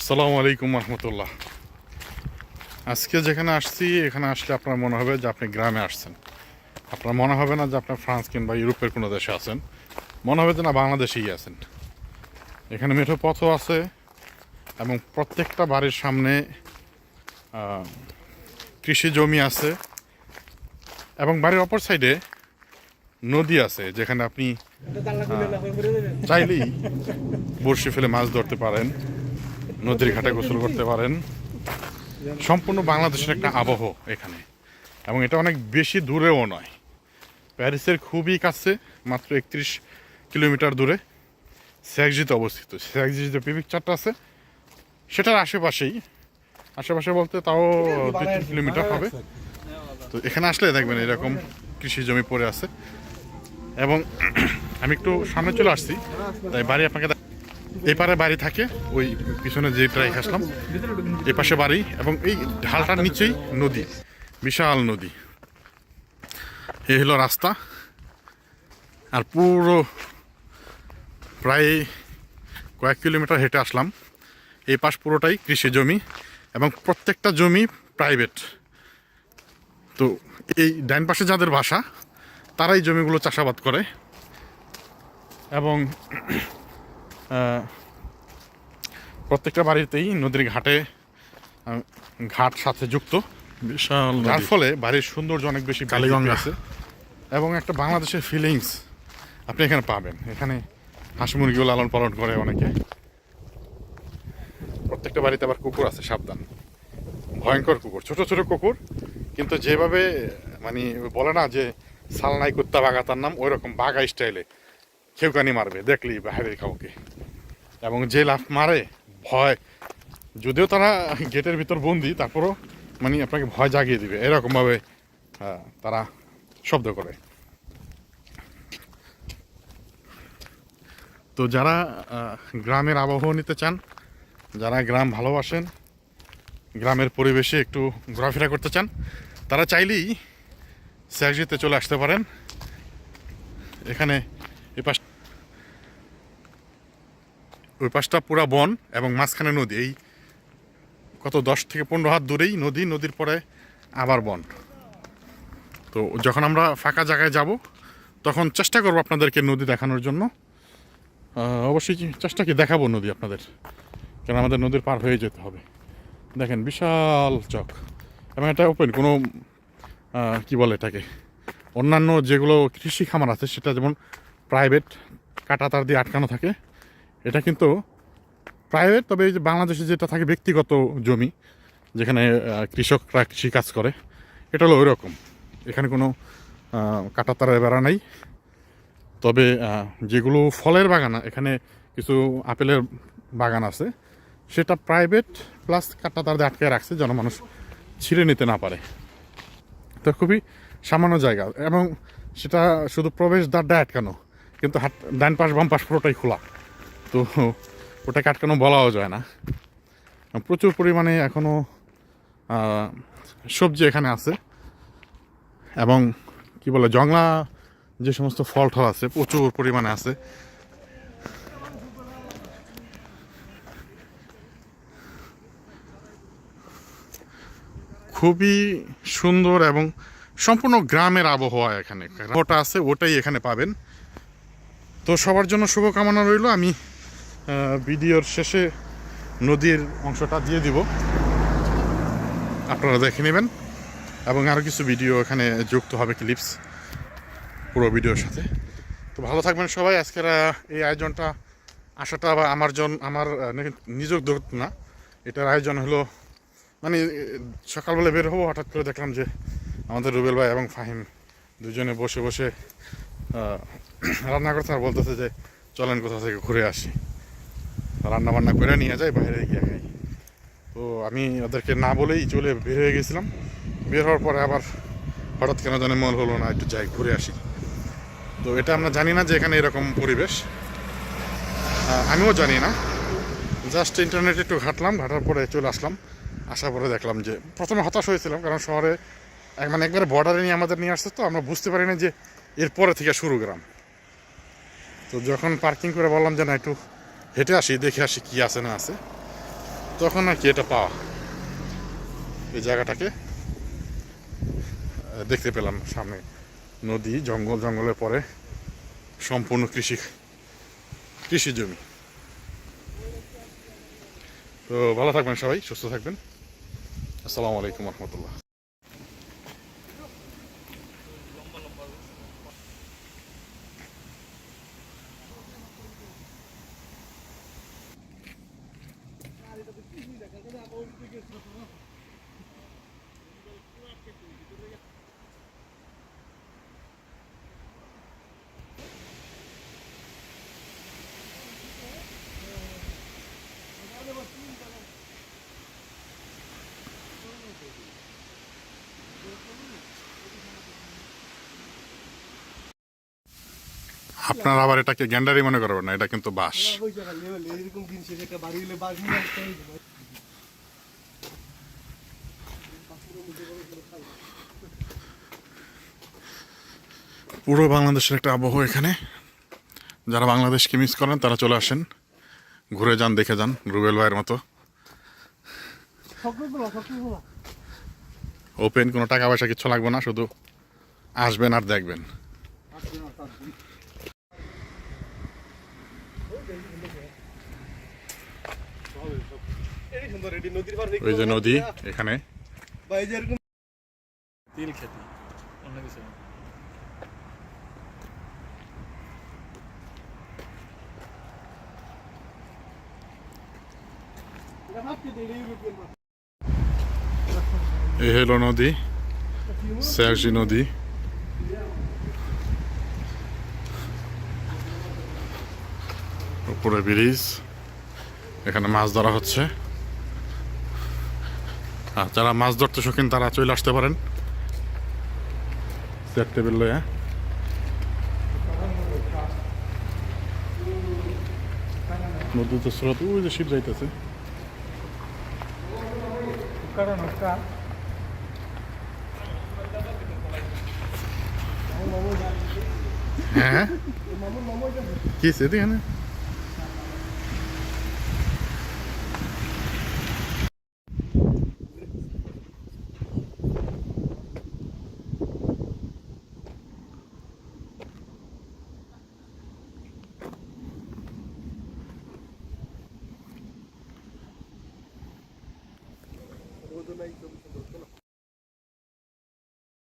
আসসালামু আলাইকুম রহমতুল্লাহ। আজকে যেখানে আসছি, এখানে আসলে আপনার মনে হবে যে আপনি গ্রামে আসছেন। আপনার মনে হবে না যে আপনার ফ্রান্স কিংবা ইউরোপের কোনো দেশে আছেন। মনে হবে যে না, বাংলাদেশেই আছেন। এখানে মেঠো পথও আছে এবং প্রত্যেকটা বাড়ির সামনে কৃষি জমি আছে এবং বাড়ির অপর সাইডে নদী আছে যেখানে আপনি চাইলেই বড়শি ফেলে মাছ ধরতে পারেন। নদীর ঘাটে গোসল করতে পারেন। সম্পূর্ণ বাংলাদেশের একটা আবহ এখানে। এবং এটা অনেক বেশি দূরেও নয়। প্যারিসের খুবই কাছে, মাত্র একত্রিশ কিলোমিটার দূরে। স্যাকজিতে অবস্থিত। স্যাকজি যে পিপিক চারটা আছে। সেটার আশেপাশেই। আশেপাশে বলতে তাও দুই তিন কিলোমিটার হবে। তো এখানে আসলে দেখবেন এরকম কৃষি জমি পড়ে আছে। এবং আমি একটু সামনে চলে আসছি। তাই বাড়ি আপনাকে দেখ- এই পারে বাড়ি থাকে, ওই পিছনে যে রেখে আসলাম এপাশে বাড়ি এবং এই ঢালটার নিচেই নদী, বিশাল নদী। এই হলো রাস্তা, আর পুরো প্রায় কয়েক কিলোমিটার হেঁটে আসলাম। এই পাশ পুরোটাই কৃষি জমি এবং প্রত্যেকটা জমি প্রাইভেট। তো এই ডাইন পাশে যাদের বাসা, তারাই জমিগুলো চাষাবাদ করে। এবং প্রত্যেকটা বাড়িতেই নদীর ঘাটে ঘাট সাথে যুক্ত। বিশাল যার ফলে বাড়ির সৌন্দর্য অনেক বেশি কালীগঙ্গা। আছে এবং একটা বাংলাদেশের ফিলিংস আপনি এখানে পাবেন। এখানে হাঁস মুরগিও লালন পালন করে অনেকে। প্রত্যেকটা বাড়িতে আবার কুকুর আছে সাবধান। ভয়ঙ্কর কুকুর ছোট ছোট কুকুর কিন্তু যেভাবে মানে বলে না যে সালনাই কুত্তা বাগা তার নাম ওই রকম বাগা স্টাইলে খেউকানি মারবে দেখলি বাইরের কাউকে এবং যে লাফ মারে, ভয়। যদিও তারা গেটের ভিতর বন্দি, তারপরও মানে আপনাকে ভয় জাগিয়ে দিবে। এরকমভাবে তারা শব্দ করে। তো যারা গ্রামের আবহাওয়া নিতে চান, যারা গ্রাম ভালোবাসেন, গ্রামের পরিবেশে একটু ঘোরাফেরা করতে চান, তারা চাইলেই স্যাকজিতে চলে আসতে পারেন। এখানে এ পাশ ওই পাশটা পুরা বন এবং মাঝখানে নদী। এই কত, দশ থেকে পনেরো হাত দূরেই নদী, নদীর পরে আবার বন। তো যখন আমরা ফাঁকা জায়গায় যাব, তখন চেষ্টা করব আপনাদেরকে নদী দেখানোর জন্য। অবশ্যই চেষ্টা কি দেখাবো নদী আপনাদের? কারণ আমাদের নদীর পার হয়ে যেতে হবে। দেখেন, বিশাল চক। এবং এটা ওপেন কোনো কি বলে এটাকে? অন্যান্য যেগুলো কৃষি খামার আছে, সেটা যেমন প্রাইভেট কাটা তার দিয়ে আটকানো থাকে এটা কিন্তু প্রাইভেট তবে এই যে বাংলাদেশে যেটা থাকে ব্যক্তিগত জমি, যেখানে কৃষকরা কৃষি কাজ করে, এটা হলো ওই রকম এখানে কোনো কাটা তারের বেড়া নাই। তবে যেগুলো ফলের বাগান, এখানে কিছু আপেলের বাগান আছে, সেটা প্রাইভেট প্লাস কাটা তার দিয়ে আটকে রাখছে যেন মানুষ ছিঁড়ে নিতে না পারে। তো খুবই সামান্য জায়গা এবং সেটা শুধু প্রবেশদ্বারটা আটকানো, কিন্তু হাট, ডান পাশ, বাম পাশ পুরোটাই খোলা। তো ওটাকে আটকানো বলাও যায় না। প্রচুর পরিমাণে এখনও সবজি এখানে আছে। এবং কি বলে, জংলা যে সমস্ত ফল টল আছে, প্রচুর পরিমাণে আছে। খুবই সুন্দর এবং সম্পূর্ণ গ্রামের আবহাওয়া এখানে। ওটা আছে, ওটাই এখানে পাবেন। তো সবার জন্য শুভকামনা রইল। আমি ভিডিওর শেষে নদীর অংশটা দিয়ে দিব। আপনারা দেখে নেবেন। এবং আরও কিছু ভিডিও এখানে যুক্ত হবে ক্লিপস পুরো ভিডিওর সাথে। তো ভালো থাকবেন সবাই। আজকের এই আয়োজনটা আসাটা বা আমার জন, আমার নিজের দোষ না। এটার আয়োজন হলো মানে সকালবেলা বের হব, হঠাৎ করে দেখলাম যে আমাদের রুবেল ভাই এবং ফাহিম দুজনে বসে বসে রান্না করতে আর বলতেছে যে, চলেন কোথা থেকে ঘুরে আসি। রান্না বান্না করে নিয়ে যাই বাইরে গিয়ে খাই। তো আমি ওদেরকে না বলেই চলে বের হয়ে গেছিলাম। বের হওয়ার পরে আবার হঠাৎ কেন জানে মনে হলো না, একটু যাই ঘুরে আসি। তো এটা আমরা জানি না যে এখানে এরকম পরিবেশ। আমিও জানি না। জাস্ট ইন্টারনেটে একটু ঘাটলাম, ঘাটার পরে চলে আসলাম। আসার পরে দেখলাম যে প্রথমে হতাশ হয়েছিলাম, কারণ শহরে এক- মানে একবারে বর্ডারে নিয়ে আমাদের নিয়ে আসছে তো আমরা বুঝতে পারি না যে এরপরে থেকে শুরু গ্রাম। তো যখন পার্কিং করে বললাম যে না, একটু হেঁটে আসি, দেখে আসি কি আছে না আছে। তখন আর কি এটা পাওয়া। এই জায়গাটাকে দেখতে পেলাম সামনে। নদী, জঙ্গল, জঙ্গলের পরে সম্পূর্ণ কৃষি কৃষি জমি। তো ভালো থাকবেন সবাই, সুস্থ থাকবেন। আসসালামু আলাইকুম রহমতুল্লাহ। আপনার আবার এটাকে গ্যান্ডারি মনে করবেন না এটা কিন্তু বাঁশ এরকম জিনিস একটা বাড়ি হলে বাড়ি নিয়ে আসতে হবে। পুরো বাংলাদেশের একটা আবহাওয়া এখানে। যারা বাংলাদেশকে মিস করেন তারা চলে আসেন। ঘুরে যান দেখে যান রুবেল ভাইয়ের মতো। ওপেন কোনো টাকা পয়সা কিচ্ছু লাগবে না শুধু আসবেন আর দেখবেন। এই সুন্দর এটি নদীর পার ওই যে নদী এখানে তিল খেতি। অন্য কিছু না এটা ভাবতে দেই এই রূপের মাছ। এ হলো নদী, স্যারজি নদী। উপরে ব্রিজ, এখানে মাছ ধরা হচ্ছে। আর যারা মাছ ধরতে শৌখিন, তারা চলে আসতে পারেন। চেয়ার নদীতে স্রোত, ওই যে শিপ যাইতেছে। কারণ হচ্ছে হ্যাঁ কি সেদিকে